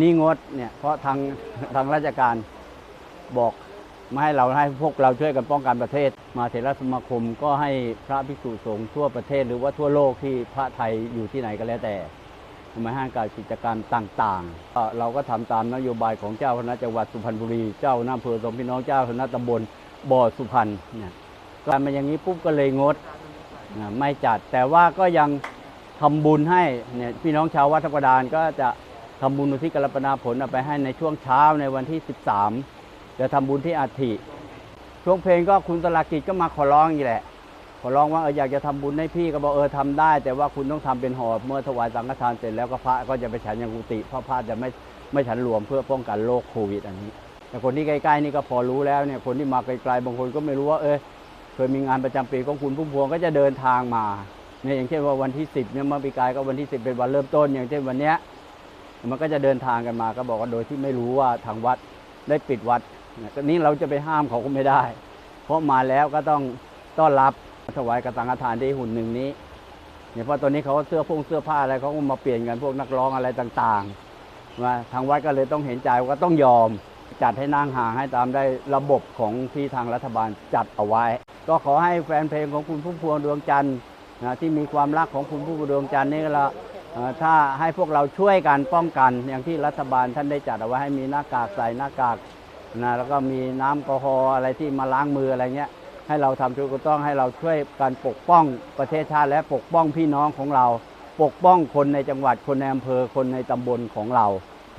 นี่งดเนี่ยเพราะทางทางราชการบอกไม่ให้เราให้พวกเราช่วยกันป้องกันประเทศ มาเถรสมาคมก็ให้พระภิกษุสงฆ์ทั่วประเทศ หรือว่าทั่วโลกที่พระไทยอยู่ที่ไหนก็แล้วแต่มาให้การกิจการต่างๆ เราก็ทำตามนโยบายของเจ้าคณะจังหวัดสุพรรณบุรีเจ้าหน้าอำเภอสมพี่น้องเจ้าคณะตำบลบ่อสุพรรณเนี่ยการมาอย่างนี้ปุ๊บก็เลยงดนะไม่จัดแต่ว่าก็ยังทำบุญให้เนี่ยพี่น้องชาววัดทักระดานก็จะ ทำบุญอุทิศกรปนาผลเอาไปให้ในช่วงเช้าในวันที่ 13 จะทำบุญที่อาทิช่วงเพลงก็คุณตลากิจก็มาขอร้องอีกแหละ ขอร้องว่าเอออยากจะทำบุญให้พี่ก็บอกเออทำได้ แต่ว่าคุณต้องทำเป็นห่อเมื่อถวายสังฆทานเสร็จแล้วก็พระก็จะไปฉันยังกุฏิเพราะพระจะไม่ไม่ฉันรวมเพื่อป้องกันโรคโควิดอันนี้ แต่คนที่ใกล้ๆนี่ก็พอรู้แล้วเนี่ยคนที่มาไกลๆบางคนก็ไม่รู้ว่าเออเคยมีงานประจำปีของคุณพุ่มพวงก็จะเดินทางมาเนี่ยอย่างเช่นว่าวันที่ 10เนี่ยเมื่อปีกายก็วันที่ 10 เป็นวันเริ่มต้น อย่างเช่นวันเนี้ย มันก็จะเดินทางกันมาก็บอกว่าโดยที่ไม่รู้ว่าทางวัดได้ปิดวัดเนี่ยตอนนี้เราจะไปห้ามเขาก็ไม่ได้ เพราะมาแล้วก็ต้องต้อนรับถวายกระตังฆทานที่หุ่นหนึ่งนี้เนี่ยเพราะตอนนี้เขาก็เสื้อพงเสื้อผ้าอะไรเขาก็มาเปลี่ยนกันพวกนักร้องอะไรต่างๆว่าทางวัดก็เลยต้องเห็นใจว่าต้องยอมจัดให้นั่งห่างให้ตามได้ระบบของที่ทางรัฐบาลจัดเอาไว้ ก็ขอให้แฟนเพลงของคุณพุ่มพวงดวงจันทร์นะที่มีความรักของคุณพุ่มพวงดวงจันทร์นี่ก็ละ ถ้าให้พวกเราช่วยกันป้องกันอย่างที่รัฐบาลท่านได้จัดเอาไว้ให้มีหน้ากากใส่หน้ากากนะแล้วก็มีน้ำแอลกอฮอล์อะไรที่มาล้างมืออะไรเงี้ย ให้เราทำถูกต้องให้เราช่วยกันปกป้องประเทศชาติและปกป้องพี่น้องของเรา ปกป้องคนในจังหวัดคนในอำเภอคนในตำบลของเรา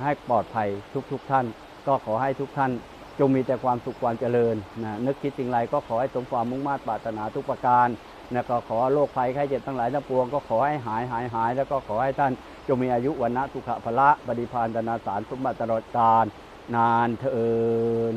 ให้ปลอดภัยทุกๆทท่าน ก็ขอให้ทุกท่าน จงมีแต่ความสุขความเจริญนะนึกคิดสิ่งไรก็ขอให้สมความมุ่งมา่ปรารถนาทุกประการนะก็ขอโรคภัยไข้เจ็บทั้งหลายทั้งปวงก็ขอให้หายหายหาย แล้วก็ขอให้ท่านจงมีอายุวันนะสุขภละบริพานธนาสารสมบัติตลอดกาลนานเทิน